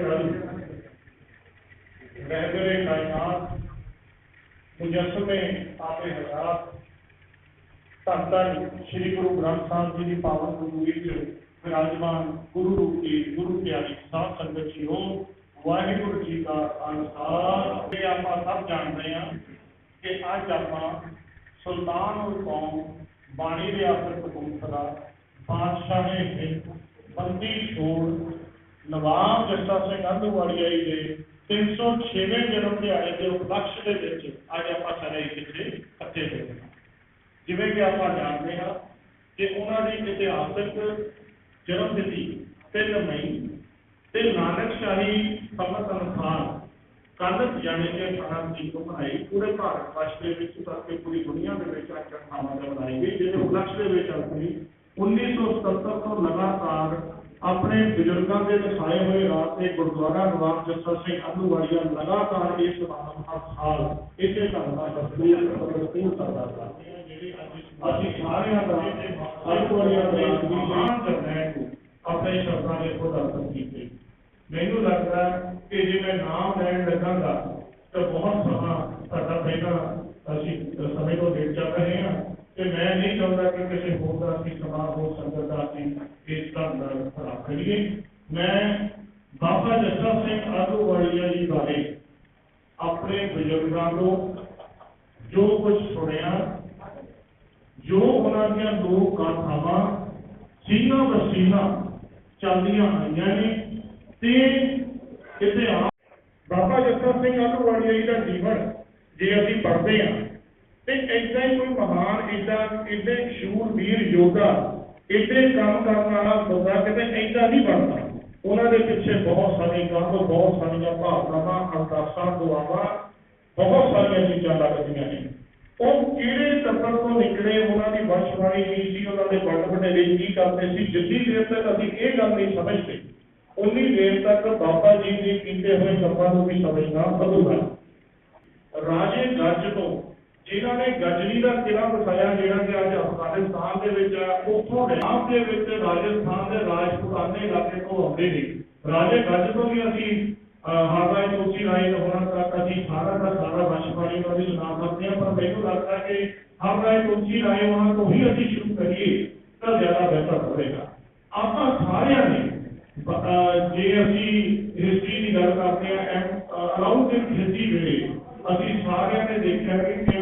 ਸੂਰਜ ਬਟਲ ਰਹਿਬਰੇ ਕਾਇਨਾਤ ਮੁਜੱਸਮੇ ਆਪੇ ਧੰਨ ਧੰਨ ਸ੍ਰੀ ਗੁਰੂ ਗ੍ਰੰਥ ਸਾਹਿਬ ਜੀ ਦੀ ਪਾਵਨ ਗੁਰੂਰੀ ਚ ਵਿਰਾਜਮਾਨ ਗੁਰੂ ਰੂਪੀ ਗੁਰੂ ਪਿਆਰੀ ਸਾਧ ਸੰਗਤ ਜੀਓ, ਵਾਹਿਗੁਰੂ ਜੀ ਕਾ ਖਾਲਸਾ। ਤੇ ਆਪਾਂ ਸਭ ਜਾਣਦੇ ਹਾਂ ਕਿ ਅੱਜ ਆਪਾਂ ਸੁਲਤਾਨੁਲ ਕੌਮ ਬਾਣੀ ਦੇ ਕਪੂਰਥਲਾ ਬਾਦਸ਼ਾਹ ਹਿੰਦ ਬੰਦੀ ਛੋੜ ਨਵਾਬ ਜੱਸਾ ਸਿੰਘ ਆਂਧੂਵਾਲੀਆ ਦੇ 306ਵੇਂ ਜਨਮ ਦਿਹਾੜੇ ਦੇ ਉਪਲਕਸ਼ ਦੇ ਵਿੱਚ ਅੱਜ ਆਪਾਂ ਸਾਰੇ ਇੱਥੇ ਇਕੱਠੇ ਹੋਏ ਹਾਂ। ਜਿਵੇਂ ਕਿ ਆਪਾਂ ਜਾਣਦੇ ਹਾਂ ਕਿ ਉਹਨਾਂ ਦੀ ਇਤਿਹਾਸਕ ਜਨਮ ਤਿਥੀ 3 ਮਈ ਤੇ ਨਾਨਕ ਸ਼ਾਹੀ ਅਨੁਸਾਰ ਕੱਲ੍ਹ ਯਾਨੀ ਕਿ 18 ਤਰੀਕ ਨੂੰ ਮਨਾਈ ਪੂਰੇ ਭਾਰਤ ਵਰਸ਼ ਦੇ ਵਿੱਚ ਤੱਕ ਪੂਰੀ ਦੁਨੀਆ ਦੇ ਵਿੱਚ ਅੱਜ ਥਾਵਾਂ ਮਨਾਈ ਗਈ ਜਿਹਦੇ ਉਪਲਕਸ਼ ਦੇ ਵਿੱਚ ਅਸੀਂ 1977 ਤੋਂ ਲਗਾਤਾਰ ਆਪਣੇ ਬਜ਼ੁਰਗਾਂ ਦੇ ਵਸਾਏ ਹੋਏ ਰਾਤ ਤੇ ਗੁਰਦੁਆਰਾ ਨਵਾਬ ਜੱਸਾ ਸਿੰਘ ਅਨੂਵਾਲੀਆ ਲਗਾਤਾਰ ਇਸ ਸਮਾਗਮ ਹਰ ਸਾਲ ਇਸੇ ਢੰਗ ਨਾਲ ਤਸਵੀਰ ਪ੍ਰਦਰਸ਼ਨ ਕਰਦਾ ਕਰਦੇ ਹਾਂ ਜਿਹੜੀ ਅੱਜ ਅਸੀਂ ਸਾਰਿਆਂ ਦਾ ਅਨੂਵਾਲੀਆ ਦੇ ਨਿਸ਼ਾਨ ਕਰਨਾ ਨੂੰ ਆਪਣੇ ਸ਼ਬਦਾਂ ਦੇ ਖੁਦ ਅਰਪਣ ਕੀਤੇ ਮੈਨੂੰ ਲੱਗਦਾ ਹੈ ਕਿ ਜੇ ਮੈਂ ਨਾਮ ਲੈਣ ਲੱਗਾਂਗਾ ਤਾਂ ਬਹੁਤ ਸਮਾਂ ਸਾਡਾ ਪਹਿਲਾਂ ਅਸੀਂ ਸਮੇਂ ਤੋਂ ਡੇਟ ਚੱਲ ਰਹੇ ਹਾਂ ਤੇ ਮੈਂ ਨਹੀਂ ਚਾਹੁੰਦਾ ਕਿ ਕਿਸੇ ਹੋਰ ਦਾ ਅਸੀਂ ਸਮਾਂ ਹੋ ਸੰਗਤ ਦਾ ਅਸੀਂ ਇਸ ਤਰ੍ਹਾਂ ਨਾਲ ਖਰਾਬ ਕਰੀਏ ਮੈਂ ਬਾਬਾ ਜੱਸਾ ਸਿੰਘ ਆਦੂਵਾਲੀਆ ਜੀ ਬਾਰੇ ਆਪਣੇ ਬਜ਼ੁਰਗਾਂ ਜੋ ਕੁਝ ਸੁਣਿਆ, ਜੋ ਉਹਨਾਂ ਦੀਆਂ ਦੋ ਗਾਥਾਵਾਂ ਸੀਨਾ ਵਸੀਨਾ ਚੱਲਦੀਆਂ ਆਈਆਂ ਨੇ, ਤੇ ਇਤਿਹਾਸ ਬਾਬਾ ਜੱਸਾ ਸਿੰਘ ਆਲੂਵਾਲੀਆ ਜੀ ਦਾ ਜੀਵਨ ਜੇ ਅਸੀਂ ਪੜ੍ਹਦੇ ਹਾਂ, ਤੇ ਏਦਾਂ ਹੀ ਕੋਈ ਮਹਾਨ, ਏਦਾਂ ਏਡੇ ਸ਼ੂਰਵੀਰ ਯੋਧਾ ਏਡੇ ਕੰਮ ਕਰਨ ਵਾਲਾ ਬੰਦਾ ਕਿਤੇ ਏਦਾਂ ਨਹੀਂ ਬਣਦਾ। ਉਹਨਾਂ ਦੇ ਪਿੱਛੇ ਬਹੁਤ ਸਾਰੇ ਕੰਮ ਬਹੁਤ ਸਾਰੀਆਂ ਭਾਵਨਾਵਾਂ, ਅਰਦਾਸਾਂ, ਦੁਆਵਾਂ ਬਹੁਤ ਸਾਰੀਆਂ ਚੀਜ਼ਾਂ ਲੱਗਦੀਆਂ ਨੇ। ਉਹ ਕਿਹੜੇ ਤੱਤਰ ਤੋਂ ਨਿਕਲੇ, ਉਹਨਾਂ ਦੀ ਵੰਸ਼ਵਾਣੀ ਕੀ ਸੀ, ਉਹਨਾਂ ਦੇ ਵੱਡ ਵਡੇਰੇ ਕੀ ਕਰਦੇ ਸੀ, ਜਿੰਨੀ ਦੇਰ ਤੱਕ ਅਸੀਂ ਇਹ ਗੱਲ ਨਹੀਂ ਸਮਝਦੇ, ਉਨੀ ਦੇਰ ਤੱਕ ਬਾਬਾ ਜੀ ਦੇ ਕੀਤੇ ਹੋਏ ਕੰਮਾਂ ਨੂੰ ਵੀ ਸਮਝਣਾ ਅਧੂਰਾ ਰਾਜੇ ਗੱਜ ਤੋਂ, ਜਿਨ੍ਹਾਂ ਨੇ ਗਜਨੀ ਦਾ ਕਿਲਾ ਵਸਾਇਆ, ਜਿਹੜਾ ਕਿ ਅੱਜ ਅਫਗਾਨਿਸਤਾਨ ਦੇ ਵਿੱਚ ਹੈ, ਉੱਥੋਂ ਪੰਜਾਬ ਦੇ ਵਿੱਚ ਰਾਜਸਥਾਨ ਦੇ ਰਾਜਪੂਤਾਨੇ ਇਲਾਕੇ ਤੋਂ ਆਉਂਦੇ ਨੇ। ਰਾਜੇ ਗੱਜ ਤੋਂ ਵੀ ਅਸੀਂ ਹਾਰਦਾਈ ਤੋਸੀ ਰਾਏ ਹੋਣਾ ਤੱਕ ਅਸੀਂ ਸਾਰਾ ਦਾ ਸਾਰਾ ਵੰਸ਼ਵਾਣੀ ਉਹਨਾਂ ਦੀ ਸੁਣਾ ਸਕਦੇ ਹਾਂ ਪਰ ਮੈਨੂੰ ਲੱਗਦਾ ਕਿ ਹਾਰਦਾਈ ਤੋਸੀ ਰਾਏ ਉਹਨਾਂ ਤੋਂ ਹੀ ਅਸੀਂ ਸ਼ੁਰੂ ਕਰੀਏ ਤਾਂ ਜ਼ਿਆਦਾ ਬਿਹਤਰ ਹੋਵੇਗਾ ਆਪਾਂ ਸਾਰਿਆਂ ਨੇ ਬ- ਅਹ ਜੇ ਅਸੀਂ ਹਿਸਟਰੀ ਦੀ ਗੱਲ ਕਰਦੇ ਹਾਂ ਅਰਾਊਂਡ ਦਿਸ ਹਿਸਟਰੀ ਵੇਲੇ ਅਸੀਂ ਸਾਰਿਆਂ ਨੇ ਦੇਖਿਆ ਕਿ ਕਿਵੇਂ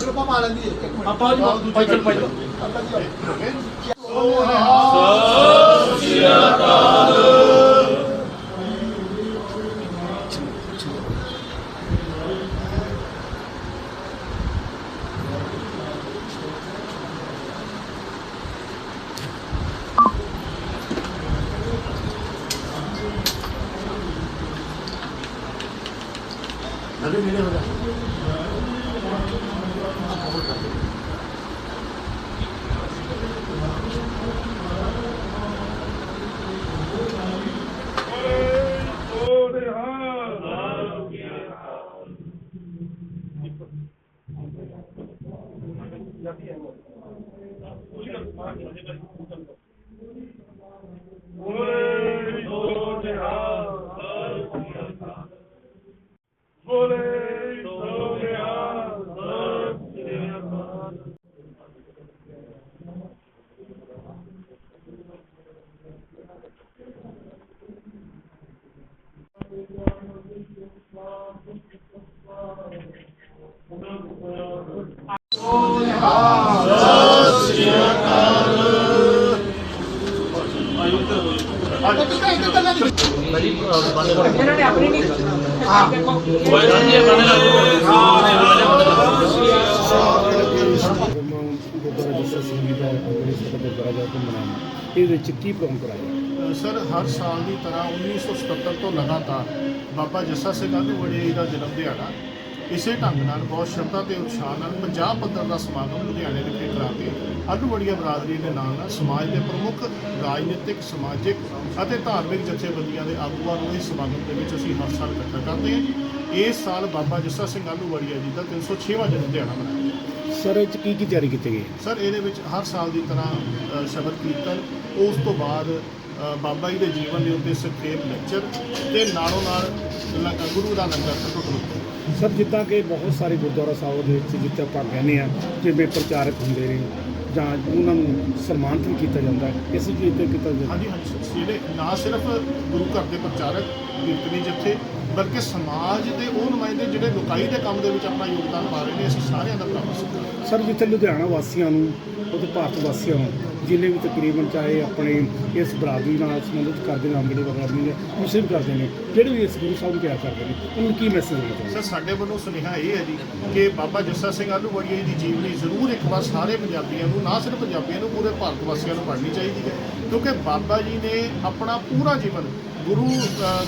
ਗਰੁੱਪਾਂ ਪਾ ਲੈਂਦੀ ਹੈ ਇੱਕ ਮਿੰਟ ਆਪਾਂ ਜੀ ਪੈਦਲ ਪੈਦਲ ਆਪਾਂ ਜੀ ਇਹਨਾਂ ਨੇ ਆਪਣੀ ਨਹੀਂ ਗੁਰਦੁਆਰਾ ਜੱਸਾ ਸਿੰਘ ਦਾ ਅੰਮ੍ਰਿਤਸਰ ਦੇ ਗੁਰਦੁਆਰਾ ਜਾ ਕੇ ਮਨਾਉਣਾ ਇਹਦੇ ਵਿੱਚ ਕੀ ਪ੍ਰੋਗਰਾਮ ਕਰਾਇਆ? ਸਰ, ਹਰ ਸਾਲ ਦੀ ਤਰ੍ਹਾਂ 1977 ਤੋਂ ਲਗਾਤਾਰ ਬਾਬਾ ਜੱਸਾ ਸਿੰਘ ਆਲੂਵਾਲੀਆ ਜੀ ਦਾ ਜਨਮ ਦਿਹਾੜਾ ਇਸੇ ਢੰਗ ਨਾਲ ਬਹੁਤ ਸ਼ਰਧਾ ਤੇ ਉਤਸ਼ਾਹ ਨਾਲ ਪੰਜਾਬ ਪੱਧਰ ਦਾ ਸਮਾਗਮ ਲੁਧਿਆਣੇ ਵਿਖੇ ਕਰਾ ਕੇ ਆਲੂਵਾੜੀਆ ਬਰਾਦਰੀ ਦੇ ਨਾਲ ਨਾਲ ਸਮਾਜ ਦੇ ਪ੍ਰਮੁੱਖ ਰਾਜਨੀਤਿਕ, ਸਮਾਜਿਕ ਅਤੇ ਧਾਰਮਿਕ ਜਥੇਬੰਦੀਆਂ ਦੇ ਆਗੂਆਂ ਨੂੰ ਇਸ ਸਮਾਗਮ ਦੇ ਵਿੱਚ ਅਸੀਂ ਹਰ ਸਾਲ ਇਕੱਠਾ ਕਰਦੇ ਹਾਂ। ਇਸ ਸਾਲ ਬਾਬਾ ਜੱਸਾ ਸਿੰਘ ਆਲੂਵਾੜੀਆ ਜੀ ਦਾ 306ਵਾਂ ਜਨਮ ਦਿਹਾੜਾ ਮਨਾਇਆ ਗਿਆ। ਸਰ ਇਹ 'ਚ ਕੀ ਕੀ ਤਿਆਰੀ ਕੀਤੀ ਗਈ? ਸਰ ਇਹਦੇ ਵਿੱਚ ਹਰ ਸਾਲ ਦੀ ਤਰ੍ਹਾਂ ਸ਼ਬਦ ਕੀਰਤਨ ਉਸ ਤੋਂ ਬਾਅਦ ਬਾਬਾ ਜੀ ਦੇ ਜੀਵਨ ਦੇ ਉੱਤੇ ਸੰਖੇਪ ਲੈਕਚਰ ਤੇ ਨਾਲੋਂ ਨਾਲ ਗੁਰੂ ਦਾ ਲੰਗਰ ਟੁੱਟ ਸਰ ਜਿੱਦਾਂ ਕਿ ਬਹੁਤ ਸਾਰੇ ਗੁਰਦੁਆਰਾ ਸਾਹਿਬ ਦੇ ਵਿੱਚ ਜਿੱਥੇ ਆਪਾਂ ਕਹਿੰਦੇ ਆ ਜਿਵੇਂ ਪ੍ਰਚਾਰਕ ਹੁੰਦੇ ਨੇ ਜਾਂ ਉਹਨਾਂ ਨੂੰ ਸਨਮਾਨਿਤ ਵੀ ਕੀਤਾ ਜਾਂਦਾ ਹੈ। ਇਸ ਚੀਜ਼ ਤੇ ਕੀਤਾ ਜਾਂਦਾ ਹਾਂਜੀ ਹਾਂਜੀ ਜਿਹੜੇ ਨਾ ਸਿਰਫ ਗੁਰੂ ਘਰ ਦੇ ਪ੍ਰਚਾਰਕ ਕੀਰਤਨੀ ਜਥੇ ਬਲਕਿ ਸਮਾਜ ਦੇ ਉਹ ਨੁਮਾਇੰਦੇ ਜਿਹੜੇ ਲੁਕਾਈ ਦੇ ਕੰਮ ਦੇ ਵਿੱਚ ਆਪਣਾ ਯੋਗਦਾਨ ਪਾ ਰਹੇ ਨੇ ਅਸੀਂ ਸਾਰਿਆਂ ਦਾ ਹਾਂ। ਸਰ ਜਿੱਥੇ ਲੁਧਿਆਣਾ ਵਾਸੀਆਂ ਨੂੰ ਉਹਦੇ ਭਾਰਤ ਵਾਸੀਆਂ ਨੂੰ ਜਿੰਨੇ ਵੀ ਤਕਰੀਬਨ ਚਾਹੇ ਆਪਣੇ ਇਸ ਬਰਾਦਰੀ ਨਾਲ ਸੰਬੰਧਿਤ ਕਰਦੇ ਨੇ ਅੰਗੜੇ ਬਰਾਦਰੀ ਦੇ ਮੁਸਲਿਮ ਕਰਦੇ ਨੇ। ਜਿਹੜੇ ਵੀ ਇਸ ਗੁਰੂ ਸਾਹਿਬ ਨੂੰ ਪਿਆਰ ਕਰਦੇ ਨੇ, ਉਹਨਾਂ ਕੀ ਮੈਸੇਜ ਦੇਣਾ ਚਾਹੁੰਦੇ ਸਰ, ਸਾਡੇ ਵੱਲੋਂ ਸੁਨੇਹਾ ਇਹ ਹੈ ਜੀ ਕਿ ਬਾਬਾ ਜੱਸਾ ਸਿੰਘ ਆਲੂਵਾਲੀਆ ਜੀ ਦੀ ਜੀਵਨੀ ਜ਼ਰੂਰ ਇੱਕ ਵਾਰ ਸਾਰੇ ਪੰਜਾਬੀਆਂ ਨੂੰ, ਨਾ ਸਿਰਫ ਪੰਜਾਬੀਆਂ ਨੂੰ, ਪੂਰੇ ਭਾਰਤ ਵਾਸੀਆਂ ਨੂੰ ਪੜ੍ਹਨੀ ਚਾਹੀਦੀ ਹੈ। ਕਿਉਂਕਿ ਬਾਬਾ ਜੀ ਨੇ ਆਪਣਾ ਪੂਰਾ ਜੀਵਨ ਗੁਰੂ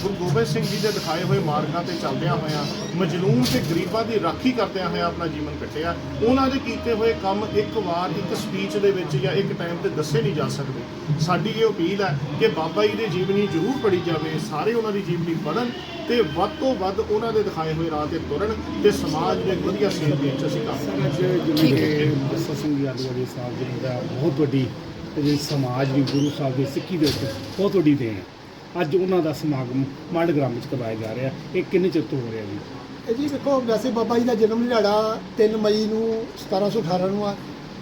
ਗੁਰੂ ਗੋਬਿੰਦ ਸਿੰਘ ਜੀ ਦੇ ਦਿਖਾਏ ਹੋਏ ਮਾਰਗਾਂ ਤੇ ਚੱਲਦਿਆਂ ਹੋਇਆਂ ਮਜਲੂਮ ਤੇ ਗਰੀਬਾਂ ਦੀ ਰਾਖੀ ਕਰਦਿਆਂ ਹੋਇਆਂ ਆਪਣਾ ਜੀਵਨ ਕੱਟਿਆ। ਉਹਨਾਂ ਦੇ ਕੀਤੇ ਹੋਏ ਕੰਮ ਇੱਕ ਵਾਰ ਇੱਕ ਸਪੀਚ ਦੇ ਵਿੱਚ ਜਾਂ ਇੱਕ ਟਾਈਮ ਤੇ ਦੱਸੇ ਨਹੀਂ ਜਾ ਸਕਦੇ। ਸਾਡੀ ਇਹ ਅਪੀਲ ਹੈ ਕਿ ਬਾਬਾ ਜੀ ਦੀ ਜੀਵਨੀ ਜ਼ਰੂਰ ਪੜ੍ਹੀ ਜਾਵੇ ਸਾਰੇ ਉਹਨਾਂ ਦੀ ਜੀਵਨੀ ਪੜ੍ਹਨ ਤੇ ਵੱਧ ਤੋਂ ਵੱਧ ਉਹਨਾਂ ਦੇ ਦਿਖਾਏ ਹੋਏ ਰਾਹ ਤੇ ਤੁਰਨ ਤੇ ਸਮਾਜ ਦੇ ਵਧੀਆ ਸੇਧ ਦੇ ਵਿੱਚ ਅਸੀਂ ਕੰਮ ਅੱਜ ਜਿਵੇਂ ਕਿ ਜੱਸਾ ਸਿੰਘ ਜੀ ਆਲੂਵਾਲੀ ਸਾਹਿਬ ਜੀ ਦਾ ਬਹੁਤ ਵੱਡੀ ਜਿਹੜੀ ਸਮਾਜ ਵੀ ਗੁਰੂ ਸਾਹਿਬ ਦੀ ਸਿੱਖੀ ਦੇ ਉੱਤੇ ਬਹੁਤ ਵੱਡੀ ਦੇਣ ਹੈ। ਅੱਜ ਉਹਨਾਂ ਦਾ ਸਮਾਗਮ ਮਾਂਡ ਗ੍ਰਾਮ ਵਿੱਚ ਕਰਵਾਇਆ ਜਾ ਰਿਹਾ। ਇਹ ਕਿੰਨੇ ਚਿਰ ਤੋਂ ਹੋ ਰਿਹਾ ਜੀ? ਇਹ ਜੀ ਵੇਖੋ, ਵੈਸੇ ਬਾਬਾ ਜੀ ਦਾ ਜਨਮ ਦਿਹਾੜਾ 3 ਮਈ ਨੂੰ 1718 ਨੂੰ ਆ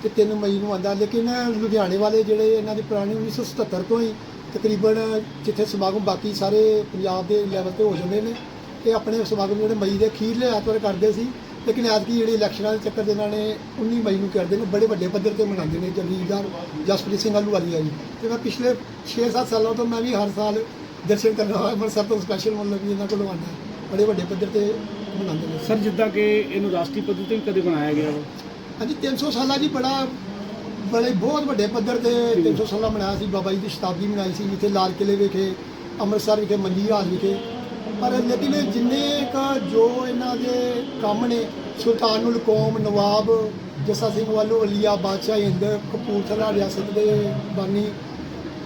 ਤੇ 3 ਮਈ ਨੂੰ ਆਂਦਾ ਲੇਕਿਨ ਲੁਧਿਆਣੇ ਵਾਲੇ ਜਿਹੜੇ ਇਹਨਾਂ ਦੇ ਪੁਰਾਣੇ 1977 ਤੋਂ ਹੀ ਤਕਰੀਬਨ ਜਿੱਥੇ ਸਮਾਗਮ ਬਾਕੀ ਸਾਰੇ ਪੰਜਾਬ ਦੇ ਲੈਵਲ ਤੇ ਹੋ ਜਾਂਦੇ ਨੇ, ਇਹ ਆਪਣੇ ਸਮਾਗਮ ਜਿਹੜੇ ਮਈ ਦੇ ਅਖੀਰਲੇ ਐਤਵਾਰ ਕਰਦੇ ਸੀ। ਲੇਕਿਨ ਐਤਕੀ ਜਿਹੜੇ ਇਲੈਕਸ਼ਨਾਂ ਦੇ ਚੱਕਰ ਦੇ ਇਹਨਾਂ ਨੇ 19 ਮਈ ਨੂੰ ਕਰਦੇ ਨੇ, ਬੜੇ ਵੱਡੇ ਪੱਧਰ ਤੇ ਮਨਾਉਂਦੇ ਨੇ। ਜਗੀਰਦਾਰ ਜਸਪ੍ਰੀਤ ਸਿੰਘ ਆਲੂਵਾਲੀਆ ਜੀ। ਤੇ ਮੈਂ ਪਿਛਲੇ 6-7 ਸਾਲਾਂ ਤੋਂ ਮੈਂ ਵੀ ਹਰ ਸਾਲ ਦਰਸ਼ਨ ਕਰਨ ਆਇਆ ਅੰਮ੍ਰਿਤਸਰ ਤੋਂ ਸਪੈਸ਼ਲ ਮਤਲਬ ਵੀ ਇਹਨਾਂ ਕੋਲ ਆਉਂਦਾ ਬੜੇ ਵੱਡੇ ਪੱਧਰ ਤੇ ਮਨਾਉਂਦੇ ਨੇ। ਸਰ ਜਿੱਦਾਂ ਕਿ ਇਹਨੂੰ ਰਾਸ਼ਟਰੀ ਪੱਧਰ ਤੇ ਵੀ ਕਦੇ ਬਣਾਇਆ ਗਿਆ ਵਾ? ਹਾਂਜੀ 300 ਸਾਲਾ ਜੀ ਬੜਾ ਬੜੇ ਬਹੁਤ ਵੱਡੇ ਪੱਧਰ ਤੇ 300 ਸਾਲਾ ਮਨਾਇਆ ਸੀ। ਬਾਬਾ ਜੀ ਦੀ ਸ਼ਤਾਬਦੀ ਮਨਾਈ ਸੀ ਜਿੱਥੇ ਲਾਲ ਕਿਲੇ ਵਿਖੇ ਅੰਮ੍ਰਿਤਸਰ ਵਿਖੇ ਮੰਡੀ ਹਾਲ ਵਿਖੇ। ਪਰ ਲੇਕਿਨ ਜਿੰਨੇ ਕ ਜੋ ਇਹਨਾਂ ਦੇ ਕੰਮ ਨੇ ਸੁਲਤਾਨੁਲ ਕੌਮ ਨਵਾਬ ਜੱਸਾ ਸਿੰਘ ਵਾਲੋ ਅਲੀਆ ਬਾਦਸ਼ਾਹ ਹਿੰਦ ਕਪੂਰਥਲਾ ਰਿਆਸਤ ਦੇ ਬਾਨੀ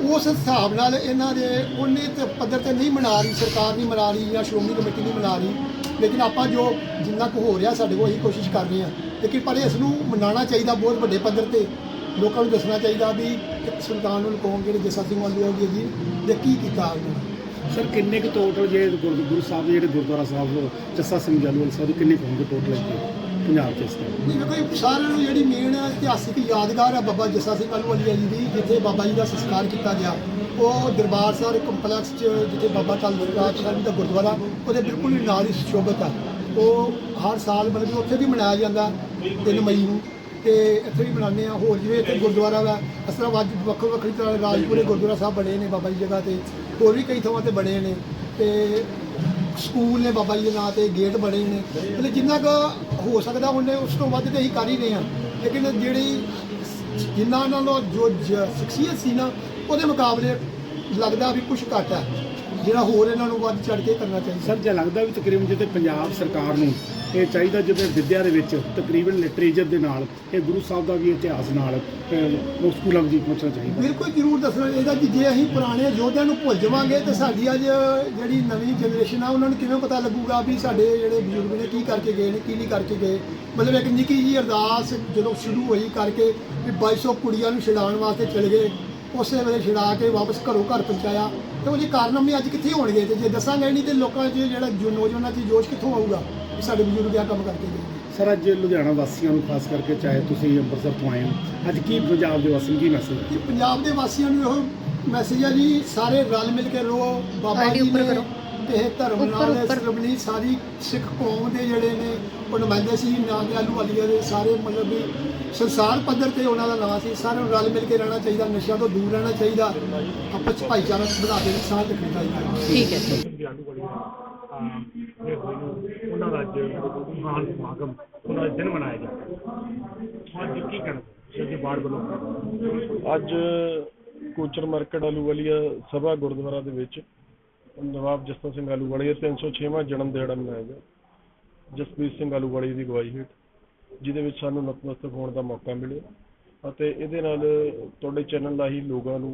ਉਸ ਹਿਸਾਬ ਨਾਲ ਇਹਨਾਂ ਦੇ ਉਹਨੇ ਤੇ ਪੱਧਰ ਤੇ ਨਹੀਂ ਮਨਾ ਰਹੀ, ਸਰਕਾਰ ਨਹੀਂ ਮਨਾ ਰਹੀ ਜਾਂ ਸ਼੍ਰੋਮਣੀ ਕਮੇਟੀ ਨਹੀਂ ਮਨਾ ਰਹੀ। ਲੇਕਿਨ ਆਪਾਂ ਜੋ ਜਿੰਨਾ ਕੁ ਹੋ ਰਿਹਾ ਸਾਡੇ ਕੋਲ ਇਹੀ ਕੋਸ਼ਿਸ਼ ਕਰ ਰਹੇ ਹਾਂ। ਲੇਕਿਨ ਪਰ ਇਸ ਨੂੰ ਮਨਾਉਣਾ ਚਾਹੀਦਾ ਬਹੁਤ ਵੱਡੇ ਪੱਧਰ ਤੇ। ਲੋਕਾਂ ਨੂੰ ਦੱਸਣਾ ਚਾਹੀਦਾ ਵੀ ਇੱਕ ਨੂੰ ਕੌਮ ਜਿਹੜੇ ਜੱਸਾ ਸਿੰਘ ਵਾਲੂ ਜੀ ਦੇ ਕੀ ਕੀਤਾ ਉਹਨਾਂ ਸਰ, ਕਿੰਨੇ ਕੁ ਟੋਟਲ ਜੇ ਗੁਰ- ਗੁਰੂ ਸਾਹਿਬ ਦੇ ਜਿਹੜੇ ਗੁਰਦੁਆਰਾ ਸਾਹਿਬ, ਜੱਸਾ ਸਿੰਘ ਜਲੂਵਾਲ ਸਾਹਿਬ ਕਿੰਨੇ ਕੁ ਹੋਣਗੇ ਟੋਟਲ ਇੱਥੇ? ਪੰਜਾਬ 'ਚ ਇਸ ਟਾਈਮ ਨਹੀਂ ਵੇਖੋ ਸਾਰਿਆਂ ਨੂੰ ਜਿਹੜੀ ਮੇਨ ਇਤਿਹਾਸਿਕ ਯਾਦਗਾਰ ਹੈ ਬਾਬਾ ਜੱਸਾ ਸਿੰਘ ਆਲੂਵਾਲੀਆ ਜੀ ਦੀ, ਜਿੱਥੇ ਬਾਬਾ ਜੀ ਦਾ ਸੰਸਕਾਰ ਕੀਤਾ ਗਿਆ। ਉਹ ਦਰਬਾਰ ਸਾਹਿਬ ਕੰਪਲੈਕਸ 'ਚ, ਜਿੱਥੇ ਬਾਬਾ ਤਲ ਰਾਜ ਸਾਹਿਬ ਦਾ ਗੁਰਦੁਆਰਾ, ਉਹਦੇ ਬਿਲਕੁਲ ਹੀ ਨਾਲ ਹੀ ਸ਼ੋਭਤ ਆ। ਉਹ ਹਰ ਸਾਲ ਮਤਲਬ ਕਿ ਉੱਥੇ ਵੀ ਮਨਾਇਆ ਜਾਂਦਾ 3 ਮਈ ਨੂੰ। ਤੇ ਇੱਥੇ ਵੀ ਮਨਾਉਂਦੇ ਆ। ਹੋਰ ਜਿਵੇਂ ਇੱਥੇ ਗੁਰਦੁਆਰਾ ਵਾ, ਇਸ ਤਰ੍ਹਾਂ ਵੱਜ ਵੱਖੋ ਵੱਖਰੀ ਤਰ੍ਹਾਂ ਰਾਜਪੁਰੇ ਗੁਰਦੁਆਰਾ ਸਾਹਿਬ ਬਣੇ ਨੇ ਬਾਬਾ ਜੀ ਜਗ੍ਹਾ ਤੇ। ਹੋਰ ਵੀ ਕਈ ਥਾਵਾਂ ਤੇ ਬਣੇ ਨੇ। ਤੇ ਸਕੂਲ ਨੇ ਬਾਬਾ ਜੀ ਦੇ ਨਾਂ ਤੇ ਗੇਟ ਬਣੇ ਨੇ। ਮਤਲਬ ਜਿੰਨਾ ਕੁ ਹੋ ਸਕਦਾ ਉਹਨੇ ਉਸ ਤੋਂ ਵੱਧ ਤੇ ਅਸੀਂ ਕਰ ਹੀ ਰਹੇ ਹਾਂ। ਲੇਕਿਨ ਜਿਹੜੀ ਜਿੰਨਾ ਉਹਨਾਂ ਨੂੰ ਜੋ ਜ- ਸ਼ਖਸੀਅਤ ਸੀ ਨਾ, ਉਹਦੇ ਮੁਕਾਬਲੇ ਲੱਗਦਾ ਵੀ ਕੁਝ ਘੱਟ ਹੈ। ਜਿਹੜਾ ਹੋਰ ਇਹਨਾਂ ਨੂੰ ਵੱਧ ਚੜ ਕੇ ਕਰਨਾ ਚਾਹੀਦਾ। ਸਰ, ਜੇ ਲੱਗਦਾ ਵੀ ਤਕਰੀਬਨ ਜਿੱਤੇ ਪੰਜਾਬ ਸਰਕਾਰ ਨੂੰ ਇਹ ਚਾਹੀਦਾ ਜਿਵੇਂ ਵਿੱਦਿਆ ਦੇ ਵਿੱਚ ਤਕਰੀਬਨ ਲਿਟਰੇਚਰ ਦੇ ਨਾਲ ਇਹ ਗੁਰੂ ਸਾਹਿਬ ਦਾ ਵੀ ਇਤਿਹਾਸ ਨਾਲ ਉਹ ਸਕੂਲਾਂ ਵਿੱਚ ਪਹੁੰਚਣਾ ਚਾਹੀਦਾ। ਬਿਲਕੁਲ ਜ਼ਰੂਰ ਦੱਸਣਾ ਚਾਹੀਦਾ ਕਿ ਜੇ ਅਸੀਂ ਪੁਰਾਣੇ ਯੋਧਿਆਂ ਨੂੰ ਭੁੱਲ ਜਾਵਾਂਗੇ ਤੇ ਸਾਡੀ ਅੱਜ ਜਿਹੜੀ ਨਵੀਂ ਜਨਰੇਸ਼ਨ ਆ, ਉਹਨਾਂ ਨੂੰ ਕਿਵੇਂ ਪਤਾ ਲੱਗੂਗਾ ਵੀ ਸਾਡੇ ਜਿਹੜੇ ਬਜ਼ੁਰਗ ਨੇ ਕੀ ਕਰਕੇ ਗਏ ਨੇ, ਕੀ ਨਹੀਂ ਕਰਕੇ ਗਏ? ਮਤਲਬ ਇੱਕ ਨਿੱਕੀ ਜੀ ਅਰਦਾਸ ਜਦੋਂ ਸ਼ੁਰੂ ਹੋਈ ਕਰਕੇ ਵੀ 2200 ਕੁੜੀਆਂ ਨੂੰ ਛਡਾਉਣ ਵਾਸਤੇ ਚਲੇ ਗਏ, ਉਸੇ ਵੇਲੇ ਛਡਾ ਕੇ ਵਾਪਸ ਘਰੋਂ ਘਰ ਪਹੁੰਚਾਇਆ। ਤੇ ਉਹਦੇ ਕਾਰਨਾਮੇ ਅੱਜ ਕਿੱਥੇ ਹੋਣਗੇ? ਤੇ ਜੇ ਦੱਸਾਂਗੇ ਨਹੀਂ ਤੇ ਲੋਕਾਂ 'ਚ ਜਿਹੜਾ ਜੋ ਨੌਜਵਾਨਾਂ 'ਚ ਜੋਸ਼ ਕਿੱਥੋਂ ਆਊਗਾ? ਵੀ ਸਾਡੇ ਬਜ਼ੁਰਗ ਇਹ ਕੰਮ ਕਰਕੇ ਗਏ ਨੇ। ਸਰ ਅੱਜ ਲੁਧਿਆਣਾ ਵਾਸੀਆਂ ਨੂੰ ਖਾਸ ਕਰਕੇ ਚਾਹੇ ਤੁਸੀਂ ਅੰਮ੍ਰਿਤਸਰ ਤੋਂ ਆਏ ਹੋ ਅੱਜ ਕੀ ਪੰਜਾਬ ਦੇ ਵਾਸੀਆਂ ਨੂੰ ਕੀ ਮੈਸੇਜ ਕਿ ਪੰਜਾਬ ਦੇ ਵਾਸੀਆਂ ਨੂੰ ਇਹੋ ਮੈਸੇਜ ਆ ਜੀ ਸਾਰੇ ਰਲ ਮਿਲ ਕੇ ਰਹੋ ਬਾਬਾ ਜੀ ਉੱਪਰ ਨੇ ਕਰੋ। ਇਹ ਧਰਮ ਉੱਪਰ, ਨਾਲ ਉੱਪਰ। ਸਰਬਣੀ ਸਾਰੀ ਸਿੱਖ ਕੌਮ ਦੇ ਜਿਹੜੇ ਨੇ ਉਹ ਨੁਮਾਇੰਦੇ ਸੀ ਨਾਂ ਦੇ ਆਲੂ ਵਾਲੀਆ ਦੇ ਸਾਰੇ ਮਤਲਬ ਵੀ ਸੰਸਾਰ ਪੱਧਰ ਤੇ ਉਹਨਾਂ ਦਾ ਨਾਂ ਸੀ ਸਾਰਿਆਂ ਨੂੰ ਰਲ ਮਿਲ ਕੇ ਰਹਿਣਾ ਚਾਹੀਦਾ ਨਸ਼ਿਆਂ ਤੋਂ ਦੂਰ ਰਹਿਣਾ ਚਾਹੀਦਾ ਆਪਸ ਚ ਭਾਈਚਾਰਾ ਵਧਾ ਕੇ ਸਾਥ ਰੱਖਣਾ ਚਾਹੀਦਾ ਠੀਕ ਹੈ ਦੀ ਆਲੂ ਮਹਾਨ ਸਮਾਗਮ ਉਹਨਾਂ ਦਾ ਦਿਨ ਮਨਾਇਆ ਗਿਆ ਅੱਜ ਕੀ ਕਹਿਣਾ ਜੀ ਬਾੜ ਵੱਲੋਂ ਅੱਜ ਕੋਚਰ ਮਾਰਕੀਟ ਆਲੂਵਾਲੀਆ ਸਭਾ ਗੁਰਦੁਆਰਾ ਦੇ ਵਿੱਚ ਨਵਾਬ ਜਸਤਾ ਸਿੰਘ ਆਲੂਵਾਲੀਆ 306ਵਾਂ ਜਨਮ ਦਿਹਾੜਾ ਮਨਾਇਆ ਗਿਆ। ਜਸਪ੍ਰੀਤ ਸਿੰਘ ਆਲੂਵਾਲੀ ਦੀ ਅਗਵਾਈ ਹੇਠ, ਜਿਹਦੇ ਵਿੱਚ ਸਾਨੂੰ ਨਤਮਸਤਕ ਹੋਣ ਦਾ ਮੌਕਾ ਮਿਲਿਆ ਅਤੇ ਇਹਦੇ ਨਾਲ ਤੁਹਾਡੇ ਚੈਨਲ ਰਾਹੀਂ ਲੋਕਾਂ ਨੂੰ,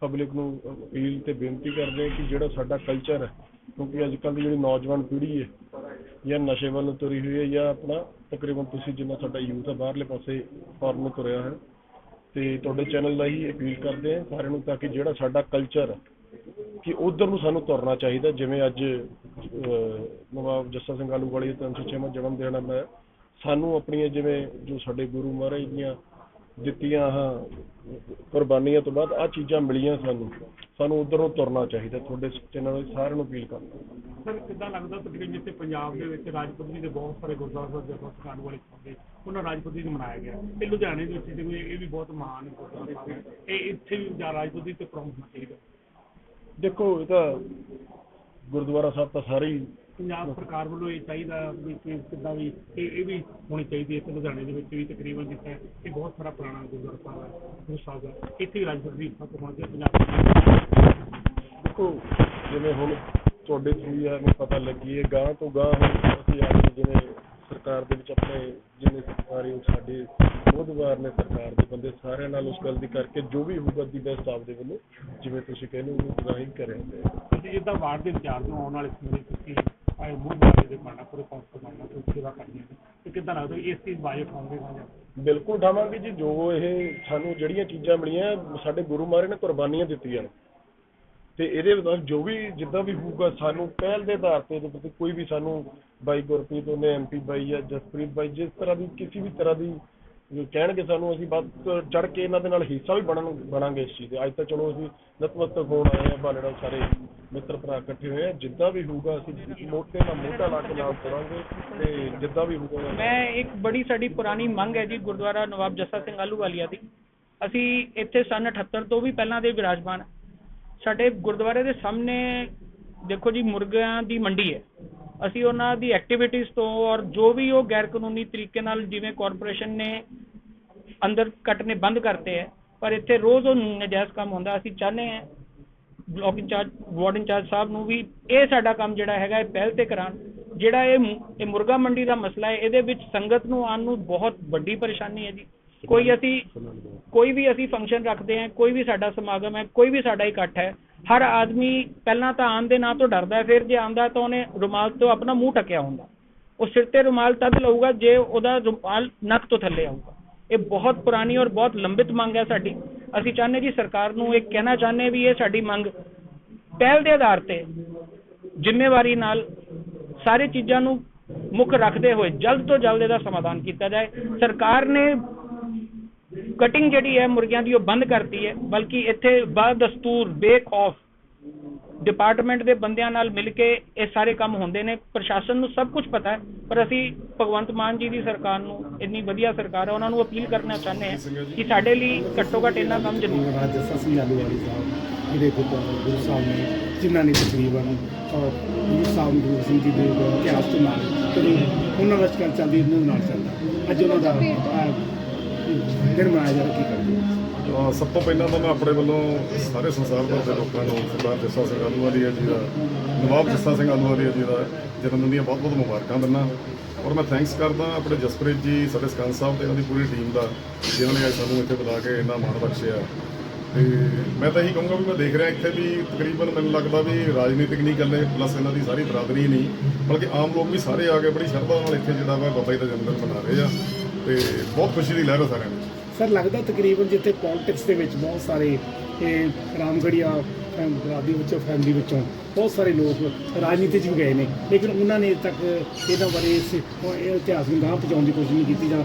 ਪਬਲਿਕ ਨੂੰ ਅਪੀਲ ਤੇ ਬੇਨਤੀ ਕਰਦੇ ਕਿ ਜਿਹੜਾ ਸਾਡਾ ਕਲਚਰ ਹੈ ਕਿਉਂਕਿ ਅੱਜ ਕੱਲ੍ਹ ਦੀ ਜਿਹੜੀ ਨੌਜਵਾਨ ਪੀੜ੍ਹੀ ਹੈ ਜਾਂ ਨਸ਼ੇ ਵੱਲ ਤੁਰੀ ਹੋਈ ਹੈ ਜਾਂ ਆਪਣਾ ਤਕਰੀਬਨ ਤੁਸੀਂ ਜਿੰਨਾ ਸਾਡਾ ਯੂਥ ਹੈ ਬਾਹਰਲੇ ਪਾਸੇ ਫੋਰਨ ਨੂੰ ਤੁਰਿਆ ਹੈ ਤੇ ਤੁਹਾਡੇ ਚੈਨਲ ਰਾਹੀਂ ਅਪੀਲ ਕਰਦੇ ਹਾਂ ਸਾਰਿਆਂ ਨੂੰ ਤਾਂ ਕਿ ਜਿਹੜਾ ਸਾਡਾ ਕਲਚਰ ਕਿ ਉਧਰ ਨੂੰ ਸਾਨੂੰ ਤੁਰਨਾ ਚਾਹੀਦਾ ਜਿਵੇਂ ਅੱਜ ਅਹ, ਨਵਾਬ ਜੱਸਾ ਸਿੰਘ ਆਲੂਵਾਲੀ ਦਾ 306ਵਾਂ ਜਨਮ ਦਿਨ ਹੈ ਸਾਨੂੰ ਆਪਣੀਆਂ ਜਿਵੇਂ ਜੋ ਸਾਡੇ ਗੁਰੂ ਮਹਾਰਾਜ ਦੀਆਂ ਦਿੱਤੀਆਂ ਆਹ ਕੁਰਬਾਨੀਆਂ ਤੋਂ ਬਾਅਦ ਆ ਚੀਜ਼ਾਂ ਮਿਲੀਆਂ ਸਾਨੂੰ। ਸਾਨੂੰ ਉਧਰ ਨੂੰ ਤੁਰਨਾ ਚਾਹੀਦਾ ਤੁਹਾਡੇ ਚੈਨਲ ਰਾਹੀਂ ਸਾਰਿਆਂ ਨੂੰ ਅਪੀਲ ਕਰਦਾ। ਸਰ ਕਿੱਦਾਂ ਲੱਗਦਾ ਤਕਰੀਬਨ ਜਿੱਥੇ ਪੰਜਾਬ ਦੇ ਵਿੱਚ ਰਾਜਪੁਰੀ ਦੇ ਬਹੁਤ ਸਾਰੇ ਗੁਰਦੁਆਰਾ ਸਾਹਿਬ ਜਦੋਂ ਸਕਾਨ ਵਾਲੇ ਹੁੰਦੇ ਉਹਨਾਂ ਰਾਜਪੁਰੀ ਨੂੰ ਮਨਾਇਆ ਗਿਆ? ਤੇ ਲੁਧਿਆਣੇ ਦੇ ਵਿੱਚ ਜਿਵੇਂ ਇਹ ਵੀ ਬਹੁਤ ਮਹਾਨ ਗੁਰਦੁਆਰਾ ਹੈ। ਇਹ ਇੱਥੇ ਵੀ ਜਾਂ ਰਾਜਪੁਰੀ ਤੇ ਪ੍ਰਮੁੱਖ ਹੋਣਾ ਚਾਹੀਦਾ? ਦੇਖੋ ਇਹ ਤਾਂ ਗੁਰਦੁਆਰਾ ਸਾਹਿਬ ਤਾਂ ਸਾਰੇ ਹੀ ਪੰਜਾਬ ਸਰਕਾਰ ਵੱਲੋਂ ਇਹ ਚਾਹੀਦਾ ਵੀ ਕਿ ਕਿੱਦਾਂ ਵੀ ਇਹ ਇਹ ਵੀ ਹੋਣੀ ਚਾਹੀਦੀ ਹੈ ਇੱਥੇ ਲੁਧਿਆਣੇ ਦੇ ਵਿੱਚ ਵੀ ਤਕਰੀਬਨ ਜਿੱਥੇ ਇਹ ਬਹੁਤ ਸਾਰਾ ਪੁਰਾਣਾ ਗੁਰਦੁਆਰਾ ਸਾਹਿਬ ਹੈ ਗੁਰੂ ਸਾਹਿਬ ਦਾ ਇੱਥੇ ਵੀ ਰਾਜਪੁਰੀ ਦੀ ਹੋਣਾ ਚਾਹੀਦਾ ਪੰਜਾਬ ਦੇਖੋ ਜਿਵੇਂ ਹੁਣ ਤੁਹਾਡੇ ਥਰੂ ਹੀ ਨੂੰ ਪਤਾ ਲੱਗੀ ਹੈ ਗਾਂ ਤੋਂ ਗਾਂ ਹੁਣ ਅਸੀਂ ਆ ਕੇ ਜਿਵੇਂ ਸਰਕਾਰ ਦੇ ਵਿੱਚ ਆਪਣੇ ਜਿੰਨੇ ਸਰਕਾਰੀ ਸਾਡੇ ਬੁੱਧਵਾਰ ਨੇ ਸਰਕਾਰ ਦੇ ਬੰਦੇ ਸਾਰਿਆਂ ਨਾਲ ਉਸ ਗੱਲ ਦੀ ਕਰਕੇ ਜੋ ਵੀ ਹੋਊਗਾ ਦੀ ਬੈਸਟ ਆਪਦੇ ਵੱਲੋਂ ਜਿਵੇਂ ਤੁਸੀਂ ਕਹਿੰਦੇ ਹੋ ਉਹ ਰਾਹੀਂ ਕਰਿਆ ਤੁਸੀਂ ਜਿੱਦਾਂ ਵਾਰਡ ਦੇ ਇੰਚਾਰਜ ਨੂੰ ਆਉਣ ਵਾਲੇ ਸਮੇਂ ਤੁਸੀਂ ਆਏ ਮੂੰਹ ਬਾਰੇ ਦੇ ਬਣਨਾ ਪੂਰੇ ਕੌਂਸਲ ਬਣਨਾ ਤੁਸੀਂ ਸੇਵਾ ਕਰਨੀ ਹੈ। ਤੇ ਕਿੱਦਾਂ ਲੱਗਦਾ ਵੀ ਇਸ ਚੀਜ਼ ਬਾਰੇ ਉਠਾਉਂਗੇ ਜਾਂ? ਬਿਲਕੁਲ ਉਠਾਵਾਂਗੇ ਜੀ, ਜੋ ਇਹ ਸਾਨੂੰ ਜਿਹੜੀਆਂ ਚੀਜ਼ਾਂ ਮਿਲੀਆਂ, ਸਾਡੇ ਗੁਰੂ ਮਹਾਰਾਜ ਨੇ ਕੁਰਬਾਨੀਆਂ ਦਿੱਤੀਆਂ ਤੇ ਇਹਦੇ ਵਿੱਚ ਜੋ ਵੀ ਜਿੱਦਾਂ ਵੀ ਹੋਊਗਾ, ਸਾਨੂੰ ਪਹਿਲ ਦੇ ਆਧਾਰ ਤੇ ਇਹਦੇ ਕੋਈ ਵੀ ਸਾਨੂੰ ਬਾਈ ਗੁਰਪ੍ਰੀਤ, ਉਹਨੇ ਐਮਪੀ ਬਾਈ ਜਾਂ ਜਸਪ੍ਰੀਤ ਬਾਈ, ਜਿਸ ਤਰ੍ਹਾਂ ਦੀ, ਕਿਸੇ ਵੀ ਤਰ੍ਹਾਂ ਦੀ ਜੋ ਕਹਿਣਗੇ ਸਾਨੂੰ, ਅਸੀਂ ਵੱਧ ਚੜ ਕੇ ਇਹਨਾਂ ਦੇ ਨਾਲ ਹਿੱਸਾ ਵੀ ਬਣਨ, ਬਣਾਂਗੇ ਇਸ ਚੀਜ਼ ਦੇ। ਅੱਜ ਤਾਂ ਚਲੋ ਅਸੀਂ ਨਤਮਸਤਕ ਹੋਣ ਆਏ ਆ ਬਾਲੇ ਸਾਰੇ ਮਿੱਤਰ ਭਰਾ ਇਕੱਠੇ ਹੋਏ ਆ। ਜਿੱਦਾਂ ਵੀ ਹੋਊਗਾ, ਅਸੀਂ ਮੋਢੇ ਨਾਲ ਮੋਢਾ ਲਾ ਕੇ ਨਾਲ ਤੁਰਾਂਗੇ ਤੇ ਜਿੱਦਾਂ ਵੀ ਹੋਊਗਾ ਮੈਂ ਇੱਕ ਬੜੀ ਸਾਡੀ ਪੁਰਾਣੀ ਮੰਗ ਹੈ ਜੀ, ਗੁਰਦੁਆਰਾ ਨਵਾਬ ਜੱਸਾ ਸਿੰਘ ਆਹਲੂਵਾਲੀਆ ਦੀ। ਅਸੀਂ ਇੱਥੇ ਸਨ 78 ਤੋਂ ਵੀ ਪਹਿਲਾਂ ਦੇ ਵਿਰਾਜਮਾਨ ਸਾਡੇ ਗੁਰਦੁਆਰੇ ਦੇ ਸਾਹਮਣੇ ਦੇਖੋ ਜੀ, ਮੁਰਗਿਆਂ ਦੀ ਮੰਡੀ ਹੈ। ਅਸੀਂ ਉਹਨਾਂ ਦੀ ਐਕਟੀਵਿਟੀਜ਼ ਤੋਂ ਔਰ ਜੋ ਵੀ ਉਹ ਗੈਰ ਕਾਨੂੰਨੀ ਤਰੀਕੇ ਨਾਲ ਜਿਵੇਂ ਕਾਰਪੋਰੇਸ਼ਨ ਨੇ ਅੰਦਰ ਕੱਟਨੇ ਬੰਦ ਕਰਤੇ ਹੈ, ਪਰ ਇੱਥੇ ਰੋਜ਼ ਉਹ ਨਜਾਇਜ਼ ਕੰਮ ਹੁੰਦਾ, ਅਸੀਂ ਚਾਹੁੰਦੇ ਹਾਂ ਬਲਾਕ ਇੰਚਾਰਜ ਵਾਰਡ ਇੰਚਾਰਜ ਸਾਹਿਬ ਨੂੰ ਵੀ ਇਹ ਸਾਡਾ ਕੰਮ ਜਿਹੜਾ ਹੈਗਾ ਇਹ ਪਹਿਲ ਤੇ ਕਰਾਉਣ। ਜਿਹੜਾ ਇਹ ਇਹ ਮੁਰਗਾ ਮੰਡੀ ਦਾ ਮਸਲਾ ਹੈ, ਇਹਦੇ ਵਿੱਚ ਸੰਗਤ ਨੂੰ ਆਉਣ ਨੂੰ ਬਹੁਤ ਵੱਡੀ ਪਰੇਸ਼ਾਨੀ ਹੈ ਜੀ। ਕੋਈ ਅਸੀਂ, ਕੋਈ ਵੀ ਅਸੀਂ ਫੰਕਸ਼ਨ ਰੱਖਦੇ ਹਾਂ, ਕੋਈ ਵੀ ਸਾਡਾ ਸਮਾਗਮ ਹੈ, ਕੋਈ ਵੀ ਸਾਡਾ ਇਕੱਠ ਹੈ ਹਰ ਆਦਮੀ ਪਹਿਲਾਂ ਤਾਂ ਆਉਣ ਦੇ ਨਾਂ ਤੋਂ ਡਰਦਾ ਹੈ, ਫਿਰ ਜੇ ਆਉਂਦਾ ਤਾਂ ਉਹਨੇ ਰੁਮਾਲ ਤੋਂ ਆਪਣਾ ਮੂੰਹ ਢੱਕਿਆ ਹੁੰਦਾ। ਉਹ ਸਿਰ ਤੇ ਰੁਮਾਲ ਤਦ ਲਊਗਾ ਜੇ ਉਹਦਾ ਰੁਮਾਲ ਨੱਕ ਤੋਂ ਥੱਲੇ ਆਊਗਾ। ਇਹ ਬਹੁਤ ਪੁਰਾਣੀ ਔਰ ਬਹੁਤ ਲੰਬਿਤ ਮੰਗ ਹੈ ਸਾਡੀ। ਅਸੀਂ ਚਾਹੁੰਦੇ ਜੀ ਸਰਕਾਰ ਨੂੰ ਇਹ ਕਹਿਣਾ ਚਾਹੁੰਦੇ ਵੀ ਇਹ ਸਾਡੀ ਮੰਗ ਪਹਿਲ ਦੇ ਆਧਾਰ ਤੇ ਜ਼ਿੰਮੇਵਾਰੀ ਨਾਲ ਸਾਰੇ ਚੀਜ਼ਾਂ ਨੂੰ ਮੁੱਖ ਰੱਖਦੇ ਹੋਏ ਜਲਦ ਤੋਂ ਜਲਦ ਇਹਦਾ ਸਮਾਧਾਨ ਕੀਤਾ ਜਾਏ। ਸਰਕਾਰ ਨੇ ਕਟਿੰਗ ਜਿਹੜੀ ਹੈ ਮੁਰਗੀਆਂ ਦੀ ਉਹ ਬੰਦ ਕਰਤੀ ਹੈ ਬਲਕਿ ਇੱਥੇ ਬਾ ਦਸਤੂਰ ਬੇਖੌਫ ਡਿਪਾਰਟਮੈਂਟ ਦੇ ਬੰਦਿਆਂ ਨਾਲ ਮਿਲ ਕੇ ਇਹ ਸਾਰੇ ਕੰਮ ਹੁੰਦੇ ਨੇ। ਪ੍ਰਸ਼ਾਸਨ ਨੂੰ ਸਭ ਕੁਝ ਪਤਾ ਹੈ ਪਰ ਅਸੀਂ ਭਗਵੰਤ ਮਾਨ ਜੀ ਦੀ ਸਰਕਾਰ ਨੂੰ ਇੰਨੀ ਵਧੀਆ ਸਰਕਾਰ ਹੈ ਉਹਨਾਂ ਨੂੰ ਅਪੀਲ ਕਰਨਾ ਚਾਹੁੰਦੇ ਹਾਂ ਕਿ ਸਾਡੇ ਲਈ ਘੱਟੋ ਘੱਟ ਇੰਨਾ ਕੰਮ ਜ਼ਰੂਰੀ ਹੈ ਮਹਾਰਾਜ ਜੱਸਾ ਸਿੰਘ ਆਲੂਵਾਲੀ ਸਾਹਿਬ ਜਿਹੜੇ ਗੁਰਦੁਆਰਾ ਗੁਰੂ ਸਾਹਿਬ ਨੇ ਜਿਨ੍ਹਾਂ ਨੇ ਤਕਰੀਬਨ ਅਹ, ਗੁਰੂ ਸਾਹਿਬ ਗੁਰੂ ਸਿੰਘ ਜੀ ਦੇ ਇਤਿਹਾਸ ਤੋਂ ਨਾਲ ਕਦੇ ਉਹਨਾਂ ਦਾ ਚੱਲ ਚੱਲਦੀ ਇਹਨਾਂ ਦੇ ਨਾਲ ਚੱਲਦਾ। ਅੱਜ ਉਹਨਾਂ ਦਾ ਅਹ, ਦਿਨ ਮਨਾਇਆ ਜਾ ਕੀ ਕਰਦੇ ਅਹ ਸਭ ਤੋਂ ਪਹਿਲਾਂ ਤਾਂ ਮੈਂ ਆਪਣੇ ਵੱਲੋਂ ਸਾਰੇ ਸੰਸਾਰ ਭਰ ਦੇ ਲੋਕਾਂ ਨੂੰ ਸਰਦਾਰ ਜੱਸਾ ਸਿੰਘ ਆਲੂਵਾਲੀਆ ਜੀ ਦਾ ਨਵਾਬ ਜੱਸਾ ਸਿੰਘ ਆਲੂਵਾਲੀਆ ਜੀ ਦਾ ਜਨਮ ਦਿਨ ਦੀਆਂ ਬਹੁਤ ਬਹੁਤ ਮੁਬਾਰਕਾਂ ਦਿੰਦਾ। ਔਰ ਮੈਂ ਥੈਂਕਸ ਕਰਦਾ ਆਪਣੇ ਜਸਪ੍ਰੀਤ ਜੀ ਸਾਡੇ ਸਕਾਨ ਸਾਹਿਬ ਤੇ ਉਹਨਾਂ ਦੀ ਪੂਰੀ ਟੀਮ ਦਾ ਜਿਨ੍ਹਾਂ ਨੇ ਅੱਜ ਸਾਨੂੰ ਇੱਥੇ ਬੁਲਾ ਕੇ ਇੰਨਾ ਮਾਣ ਬਖਸ਼ਿਆ। ਤੇ ਮੈਂ ਤਾਂ ਇਹੀ ਕਹੂੰਗਾ ਵੀ ਮੈਂ ਦੇਖ ਰਿਹਾ ਇੱਥੇ ਵੀ ਤਕਰੀਬਨ ਮੈਨੂੰ ਲੱਗਦਾ ਵੀ ਰਾਜਨੀਤਿਕ ਨਹੀਂ ਇਕੱਲੇ ਪਲੱਸ ਇਹਨਾਂ ਦੀ ਸਾਰੀ ਬਰਾਦਰੀ ਨਹੀਂ ਬਲਕਿ ਆਮ ਲੋਕ ਵੀ ਸਾਰੇ ਆ ਕੇ ਬੜੀ ਸ਼ਰਧਾ ਨਾਲ ਇੱਥੇ ਜਿਹੜਾ ਵਾ ਬਾਬਾ ਜੀ ਦਾ ਜਨਮ ਦਿਨ ਮਨਾ ਰਹੇ ਆ। ਤੇ ਬਹੁਤ ਖੁਸ਼ੀ ਦੀ ਲਹਿਰ ਆ ਸਾਰਿਆਂ ਨੂੰ। ਸਰ ਲੱਗਦਾ ਤਕਰੀਬਨ ਜਿੱਥੇ ਪੋਲਿਟਿਕਸ ਦੇ ਵਿੱਚ ਬਹੁਤ ਸਾਰੇ ਇਹ ਰਾਮਗੜੀਆ ਫੈਮ- ਬਰਾਦਰੀ ਵਿੱਚੋਂ ਫੈਮਿਲੀ ਵਿੱਚੋਂ ਬਹੁਤ ਸਾਰੇ ਲੋਕ ਰਾਜਨੀਤੀ 'ਚ ਵੀ ਗਏ ਨੇ। ਲੇਕਿਨ ਉਹਨਾਂ ਨੇ ਤੱਕ ਇਹਨਾਂ ਬਾਰੇ ਇਸ ਇਹ ਇਤਿਹਾਸ ਨੂੰ ਗਾਂਹ ਪਹੁੰਚਾਉਣ ਦੀ ਕੋਸ਼ਿਸ਼ ਨਹੀਂ ਕੀਤੀ ਜਾਂ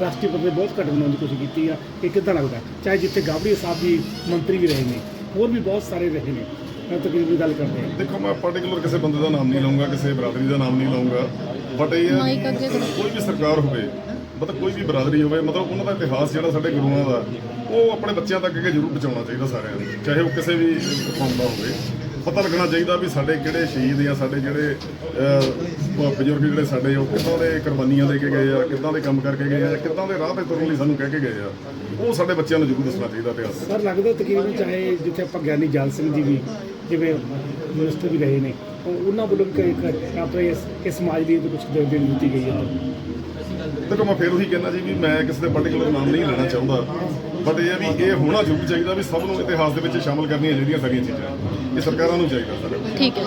ਰਾਸ਼ਟਰੀ ਪੱਧਰ ਤੇ ਬਹੁਤ ਘੱਟ ਬਣਾਉਣ ਦੀ ਕੋਸ਼ਿਸ਼ ਕੀਤੀ ਆ। ਇਹ ਕਿੱਦਾਂ ਲੱਗਦਾ? ਚਾਹੇ ਜਿੱਥੇ ਗਾਬੜੀ ਸਾਹਿਬ ਵੀ ਮੰਤਰੀ ਵੀ ਰਹੇ ਨੇ ਹੋਰ ਵੀ ਬਹੁਤ ਸਾਰੇ ਰਹੇ ਨੇ। ਮੈਂ ਤਕਰੀਬਨ ਗੱਲ ਕਰਦੇ ਹਾਂ। ਦੇਖੋ ਮੈਂ ਪਾਰਟਿਕੂਲਰ ਕਿਸੇ ਬੰਦੇ ਦਾ ਨਾਮ ਨਹੀਂ ਲਵਾਂਗਾ ਕਿਸੇ ਬਰਾਦਰੀ ਦਾ ਨਾਮ ਨਹੀਂ ਲਵਾਂਗਾ ਬਟ ਇਹ ਹੈ ਕੋਈ ਵੀ ਸਰਕਾਰ ਹੋਵੇ ਮਤਲਬ ਕੋਈ ਵੀ ਬਰਾਦਰੀ ਹੋਵੇ, ਮਤਲਬ ਉਹਨਾਂ ਦਾ ਇਤਿਹਾਸ ਜਿਹੜਾ ਸਾਡੇ ਗੁਰੂਆਂ ਦਾ, ਉਹ ਆਪਣੇ ਬੱਚਿਆਂ ਤੱਕ ਅੱਗੇ ਜ਼ਰੂਰ ਪਹੁੰਚਾਉਣਾ ਚਾਹੀਦਾ ਸਾਰਿਆਂ ਨੂੰ, ਚਾਹੇ ਉਹ ਕਿਸੇ ਵੀ ਕੌਮ ਦਾ ਹੋਵੇ। ਪਤਾ ਲੱਗਣਾ ਚਾਹੀਦਾ ਵੀ ਸਾਡੇ ਕਿਹੜੇ ਸ਼ਹੀਦ ਜਾਂ ਸਾਡੇ ਜਿਹੜੇ ਬਜ਼ੁਰਗ ਜਿਹੜੇ ਸਾਡੇ, ਉਹ ਕਿੱਦਾਂ ਦੇ ਕੁਰਬਾਨੀਆਂ ਦੇ ਕੇ ਗਏ ਆ, ਕਿੱਦਾਂ ਦੇ ਕੰਮ ਕਰਕੇ ਗਏ ਆ ਕਿੱਦਾਂ ਦੇ ਰਾਹ ਤੇ ਤੁਰਨ ਲਈ ਸਾਨੂੰ ਕਹਿ ਕੇ ਗਏ ਆ, ਉਹ ਸਾਡੇ ਬੱਚਿਆਂ ਨੂੰ ਜ਼ਰੂਰ ਦੱਸਣਾ ਚਾਹੀਦਾ ਇਤਿਹਾਸ। ਸਰ, ਲੱਗਦਾ ਤਕਰੀਬਨ ਚਾਹੇ ਜਿੱਥੇ ਆਪਾਂ ਗਿਆਨੀ ਜਲ ਸਿੰਘ ਜੀ ਵੀ, ਜਿਵੇਂ ਮਿਨਿਸਟਰ ਵੀ ਰਹੇ ਨੇ ਉਹਨਾਂ ਵੱਲੋਂ ਵੀ ਕਈ- ਆਪਣੇ ਇਸ ਸਮਾਜ ਲਈ ਕੁਝ ਦੇਣ ਦਿੱਤੀ ਗਈ ਹੈ? ਦੇਖੋ ਮੈਂ ਫੇਰ ਉਹੀ ਕਹਿੰਦਾ ਜੀ ਵੀ ਮੈਂ ਕਿਸੇ ਦੇ ਪਰਟੀਕੁਲਰ ਨਾਮ ਨਹੀਂ ਲੈਣਾ ਚਾਹੁੰਦਾ। ਬਟ ਇਹ ਹੈ ਵੀ ਇਹ ਹੋਣਾ ਜ਼ਰੂਰ ਚਾਹੀਦਾ ਵੀ ਸਭ ਨੂੰ ਇਤਿਹਾਸ ਦੇ ਵਿੱਚ ਸ਼ਾਮਲ ਕਰਨੀਆਂ ਚਾਹੀਦੀਆਂ ਸਾਰੀਆਂ ਚੀਜ਼ਾਂ। ਇਹ ਸਰਕਾਰਾਂ ਨੂੰ ਚਾਹੀਦਾ ਸਰ। ਠੀਕ ਹੈ।